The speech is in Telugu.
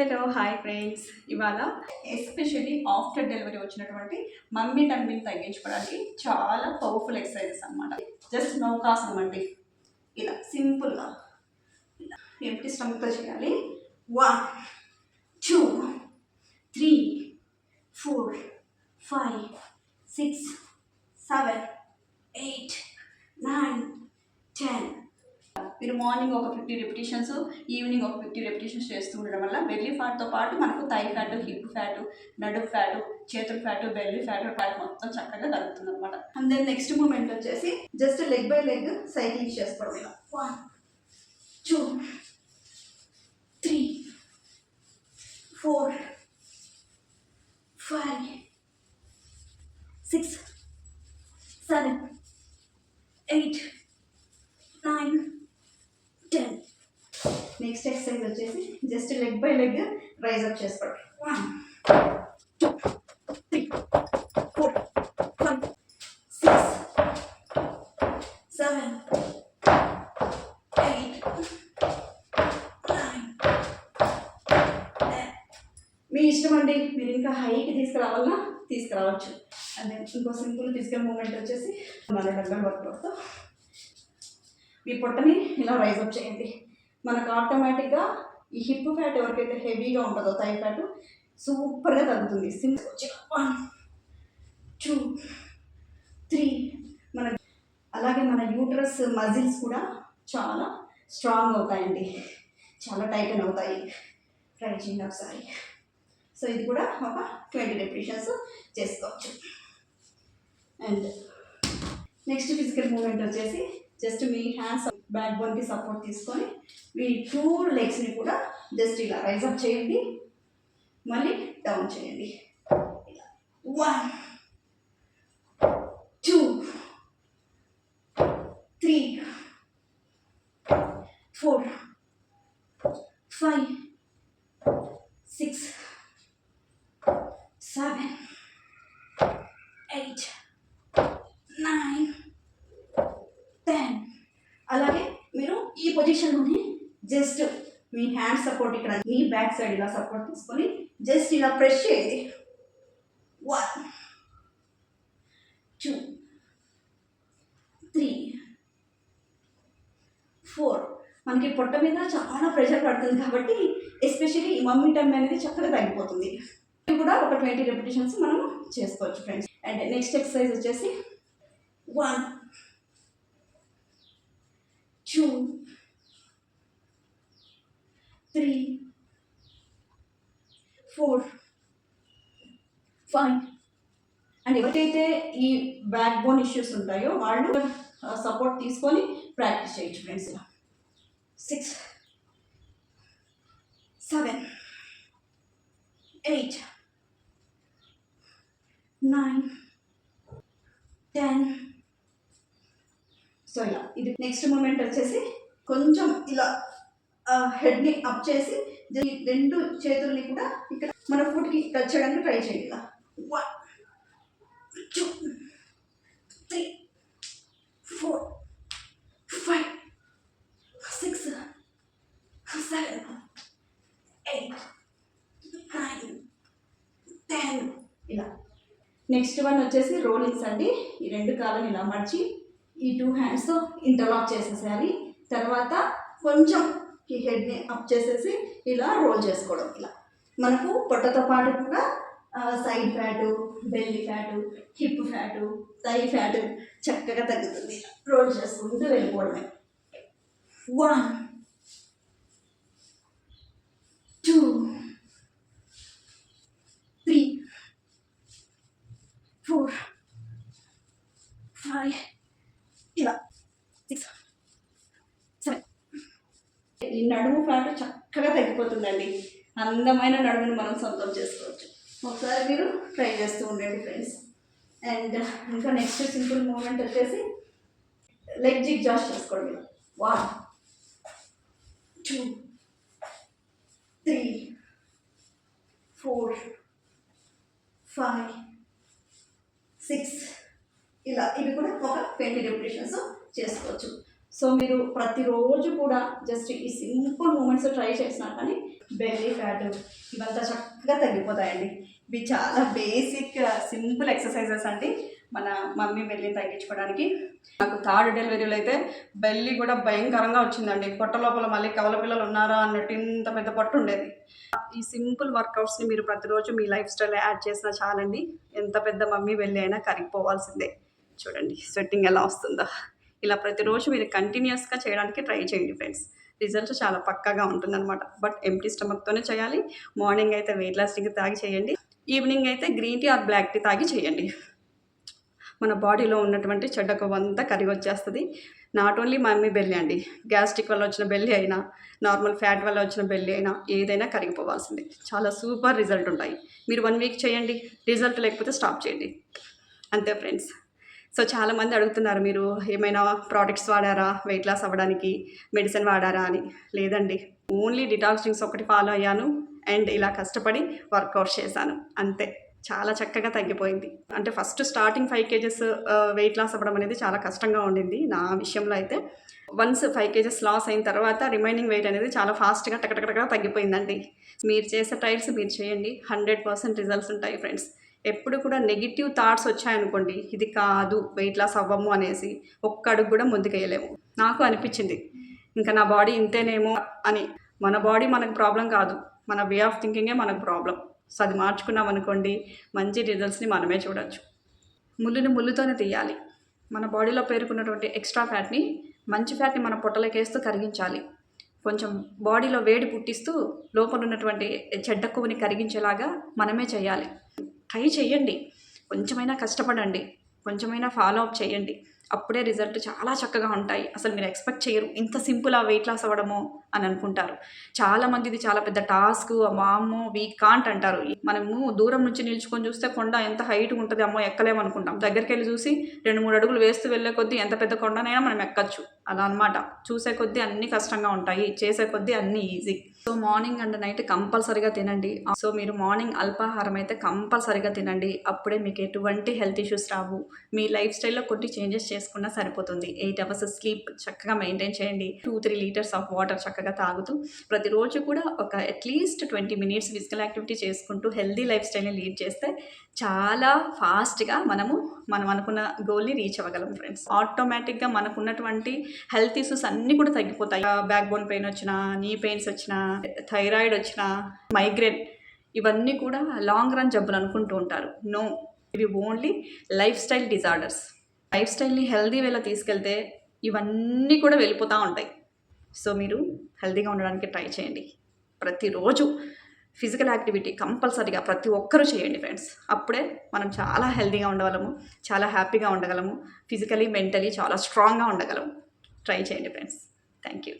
హలో హాయ్ ఫ్రెండ్స్ ఇవాళ ఎస్పెషల్లీ ఆఫ్టర్ డెలివరీ వచ్చినటువంటి మమ్మీ టమ్మిని తగ్గించుకోవడానికి చాలా పవర్ఫుల్ ఎక్సర్సైజెస్ అన్నమాట. జస్ట్ నౌకాసనం అండి. ఇలా సింపుల్గా. ఇలా. ఎంటీ స్టమక్తో చేయాలి. One two three four five six seven eight nine ten మీరు మార్నింగ్ ఒక ఫిఫ్టీ రెపిటేషన్స్ ఈవినింగ్ ఒక ఫిఫ్టీ రెపిటేషన్స్ చేస్తూ ఉండడం వల్ల బెల్లీ ఫ్యాట్తో పాటు మనకు థై ఫ్యాట్ హిప్ ఫ్యాట్ నడుపు ఫ్యాట్ చేతుల ఫ్యాట్ బెల్లీ ఫ్యాట్ ఫ్యాట్ మొత్తం చక్కగా కలుగుతుంది అనమాట అండ్ దెన్ నెక్స్ట్ మూమెంట్ వచ్చేసి just leg by leg cycling చేసుకోవడం ఇలా. One two three four five six seven eight nine ten next exercise వచ్చేసి జస్ట్ లెగ్ రైజ్ అప్ చేసుకోండి one two three four one six seven eight nine మీ ఇష్టం అండి. మీరు ఇంకా హైకి తీసుకురావాలన్నా తీసుకురావచ్చు. అండ్ ఇంకో సింపుల్ ఫిజికల్ మూమెంట్ వచ్చేసి మన డబ్బల్ వర్కౌట్తో మీ పొట్టని ఇలా రైజ్ అప్ చేయండి. మనకు ఆటోమేటిక్గా ఈ హిప్ ఫ్యాట్ ఎవరికైతే హెవీగా ఉంటుందో థై ఫ్యాట్ సూపర్గా తగ్గుతుంది. సింపుల్ వన్ టూ త్రీ మన అలాగే మన యూట్రస్ మజిల్స్ కూడా చాలా స్ట్రాంగ్ అవుతాయండి. చాలా టైటన్ అవుతాయి. ట్రై చేయండి ఒకసారి సో ఇది కూడా ఒక ట్వంటీ డెప్రిషన్స్ చేసుకోవచ్చు. అండ్ నెక్స్ట్ ఫిజికల్ మూమెంట్ వచ్చేసి జస్ట్ మీ హ్యాండ్స్ బ్యాక్ బోన్కి సపోర్ట్ తీసుకొని మీ టూ లెగ్స్ని కూడా జస్ట్ ఇలా రైజ్ అప్ చేయండి. మళ్ళీ డౌన్ చేయండి. ఇలా. One two three four five six seven eight nine ten అలాగే మీరు ఈ పొజిషన్లోనే జస్ట్ మీ హ్యాండ్ సపోర్ట్ ఇక్కడ మీ బ్యాక్ సైడ్ ఇలా సపోర్ట్ తీసుకొని జస్ట్ ఇలా ప్రెస్ చేయండి. వన్ టూ త్రీ ఫోర్ మనకి పొట్ట మీద చాలా ప్రెషర్ పడుతుంది కాబట్టి ఎస్పెషల్లీ ఈ మమ్మీ టైం అనేది చక్కగా తగ్గిపోతుంది. కూడా ఒక ట్వంటీ రెపిటేషన్స్ మనం చేసుకోవచ్చు ఫ్రెండ్స్ అండ్ నెక్స్ట్ ఎక్సర్సైజ్ వచ్చేసి one two three four five and ఎవరికైతే ఈ బ్యాక్ బోన్ ఇష్యూస్ ఉంటాయో వాళ్ళు సపోర్ట్ తీసుకొని ప్రాక్టీస్ చేయొచ్చు ఫ్రెండ్స్ ఇలా six seven eight nine ten so ఇలా. ఇది నెక్స్ట్ మూమెంట్ వచ్చేసి కొంచెం ఇలా హెడ్ని అప్ చేసి రెండు చేతుల్ని కూడా ఇక్కడ మన ఫుట్కి టచ్ చేయడానికి ట్రై చేయాలి one two three four five six seven eight nine ten ఇలా. నెక్స్ట్ వన్ వచ్చేసి రోలింగ్స్ అండి. ఈ రెండు కాలం ఇలా మడిచి ఈ టూ హ్యాండ్స్ ఇంటర్లాక్ చేసేసేయాలి. తర్వాత కొంచెం ఈ హెడ్ని అప్ చేసేసి ఇలా రోల్ చేసుకోవడం ఇలా. మనకు పొట్టతో పాటు కూడా side fat belly fat hip fat thigh fat చక్కగా తగ్గుతుంది. రోల్ చేసుకుంటూ వెళ్ళిపోవడమే. One two three four five ఇలా సిక్స్ సెవెన్ ఈ నడుము ఫ్యాట్ చక్కగా తగ్గిపోతుందండి. అందమైన నడుముని మనం సొంతం చేసుకోవచ్చు. ఒకసారి మీరు ట్రై చేస్తూ ఉండండి ఫ్రెండ్స్. అండ్ ఇంకా నెక్స్ట్ సింపుల్ మూమెంట్ వచ్చేసి లెగ్ జిగ్ జాస్ చేసుకోండి. One two three four five six ఇలా ఇవి కూడా ఒక ట్వంటీ రెపిటేషన్స్ చేసుకోవచ్చు. సో మీరు ప్రతిరోజు కూడా జస్ట్ ఈ సింపుల్ మూమెంట్స్ ట్రై చేసినా కానీ బెల్లీ ఫ్యాట్ ఇవంతా చక్కగా తగ్గిపోతాయండి. ఇవి చాలా బేసిక్ సింపుల్ ఎక్సర్సైజెస్ అండి. మన మమ్మీ బెల్లి తగ్గించుకోవడానికి. నాకు థర్డ్ డెలివరీలో అయితే బెల్లి కూడా భయంకరంగా వచ్చిందండి. పొట్ట లోపల మళ్ళీ కవల పిల్లలు ఉన్నారా అన్నట్టు ఇంత పెద్ద పొట్టు ఉండేది. ఈ సింపుల్ వర్కౌట్స్ని మీరు ప్రతిరోజు మీ లైఫ్ స్టైల్ యాడ్ చేసినా చాలండి. ఎంత పెద్ద మమ్మీ వెళ్ళి అయినా కరిగిపోవాల్సిందే. చూడండి స్వెట్టింగ్ ఎలా వస్తుందో. ఇలా ప్రతిరోజు మీరు కంటిన్యూస్గా చేయడానికి ట్రై చేయండి ఫ్రెండ్స్ రిజల్ట్ చాలా పక్కాగా ఉంటుందన్నమాట. బట్ ఎంటీ స్టమక్తోనే చేయాలి. మార్నింగ్ అయితే వెయిట్ లాస్టింగ్ తాగి చేయండి. ఈవినింగ్ అయితే green tea or black tea తాగి చేయండి. మన బాడీలో ఉన్నటువంటి చెడ్డ కొవ్వు అంతా కరిగి వచ్చేస్తుంది. నాట్ ఓన్లీ మమ్మీ బెల్లి అండి గ్యాస్ట్రిక్ వల్ల వచ్చిన బెల్లి అయినా నార్మల్ ఫ్యాట్ వల్ల వచ్చిన బెల్లి అయినా ఏదైనా కరిగిపోవాల్సిందే. చాలా సూపర్ రిజల్ట్ ఉంటాయి. మీరు వన్ వీక్ చేయండి. రిజల్ట్ లేకపోతే స్టాప్ చేయండి. అంతే ఫ్రెండ్స్ సో చాలామంది అడుగుతున్నారు మీరు ఏమైనా ప్రోడక్ట్స్ వాడారా? వెయిట్ లాస్ అవ్వడానికి మెడిసిన్ వాడారా అని. లేదండి. ఓన్లీ డిటాక్స్ డ్రింక్స్ ఒకటి ఫాలో అయ్యాను అండ్ ఇలా కష్టపడి వర్కౌట్ చేశాను. అంతే. చాలా చక్కగా తగ్గిపోయింది. అంటే first starting five KGs weight loss అవ్వడం అనేది చాలా కష్టంగా ఉండింది. నా విషయంలో అయితే వన్స్ ఫైవ్ కేజెస్ లాస్ అయిన తర్వాత రిమైనింగ్ వెయిట్ అనేది చాలా ఫాస్ట్గా టకటకటగా తగ్గిపోయిందండి. మీరు చేసే ట్రయల్స్ మీరు చేయండి. హండ్రెడ్ పర్సెంట్ రిజల్ట్స్ ఉంటాయి ఫ్రెండ్స్ ఎప్పుడు కూడా నెగిటివ్ థాట్స్ వచ్చాయనుకోండి ఇది కాదు వెయిట్ లాస్ అవ్వము అనేసి ఒక్క అడుగు కూడా ముందుకెయ్యలేము నాకు అనిపించింది ఇంకా నా బాడీ ఇంతేనేమో అని. మన బాడీ మనకు ప్రాబ్లం కాదు మన వే ఆఫ్ థింకింగే మనకు ప్రాబ్లం సో అది మార్చుకున్నాం అనుకోండి మంచి రిజల్ట్స్ని మనమే చూడొచ్చు. ముళ్ళుని ముళ్ళుతోనే తీయాలి. మన బాడీలో పేరుకున్నటువంటి ఎక్స్ట్రా ఫ్యాట్ని మంచి ఫ్యాట్ని మన పొట్టలోకి వేస్తూ కరిగించాలి. కొంచెం బాడీలో వేడి పుట్టిస్తూ లోపల ఉన్నటువంటి చెడ్డ కొవ్వుని కరిగించేలాగా మనమే చేయాలి. ట్రై చేయండి కొంచెమైనా కష్టపడండి. కొంచెమైనా ఫాలో అప్ చేయండి అప్పుడే రిజల్ట్ చాలా చక్కగా ఉంటాయి. అసలు మీరు ఎక్స్పెక్ట్ చేయరు ఇంత సింపుల్ ఆ వెయిట్ లాస్ అవ్వడము అని అనుకుంటారు. చాలామంది ఇది చాలా పెద్ద టాస్క్ అమ్మో వీ కాంట్ అంటారు. మనము దూరం నుంచి నిల్చుకొని చూస్తే కొండ ఎంత హైట్ ఉంటుంది అమ్మో ఎక్కలేము అనుకుంటాం. దగ్గరికి వెళ్ళి చూసి రెండు మూడు అడుగులు వేస్తూ వెళ్ళే కొద్దీ ఎంత పెద్ద కొండనైనా మనం ఎక్కచ్చు. అలా అనమాట చూసే కొద్దీ అన్ని కష్టంగా ఉంటాయి. చేసే కొద్దీ అన్ని easy so morning and night కంపల్సరీగా తినండి. సో మీరు మార్నింగ్ అల్పాహారం అయితే కంపల్సరీగా తినండి. అప్పుడే మీకు ఎటువంటి హెల్త్ ఇష్యూస్ రావు. మీ లైఫ్ స్టైల్లో కొన్ని చేంజెస్ చేసుకున్నా సరిపోతుంది. ఎయిట్ అవర్స్ స్లీప్ చక్కగా మెయింటైన్ చేయండి. Two three litres of water చక్కగా తాగుతూ ప్రతిరోజు కూడా ఒక at least twenty minutes physical activity చేసుకుంటూ హెల్దీ లైఫ్ స్టైల్ని లీడ్ చేస్తే చాలా ఫాస్ట్గా మనము మనం అనుకున్న గోల్ని రీచ్ అవ్వగలం ఫ్రెండ్స్ ఆటోమేటిక్గా మనకున్నటువంటి హెల్త్ ఇష్యూస్ అన్నీ కూడా తగ్గిపోతాయి. బ్యాక్ బోన్ పెయిన్ వచ్చినా నీ పెయిన్స్ వచ్చినా థైరాయిడ్ వచ్చిన మైగ్రేన్ ఇవన్నీ కూడా లాంగ్ రన్ జబ్బులు అనుకుంటూ ఉంటారు. నో ఇవి only life style disorders. Life స్టైల్ని హెల్దీ వేలా తీసుకెళ్తే ఇవన్నీ కూడా వెళ్ళిపోతూ ఉంటాయి. సో మీరు హెల్దీగా ఉండడానికి ట్రై చేయండి. ప్రతిరోజు ఫిజికల్ యాక్టివిటీ కంపల్సరీగా ప్రతి ఒక్కరూ చేయండి ఫ్రెండ్స్. అప్పుడే మనం చాలా హెల్దీగా ఉండగలము చాలా హ్యాపీగా ఉండగలము ఫిజికలీ మెంటలీ చాలా స్ట్రాంగ్గా ఉండగలము. ట్రై చేయండి ఫ్రెండ్స్. Thank you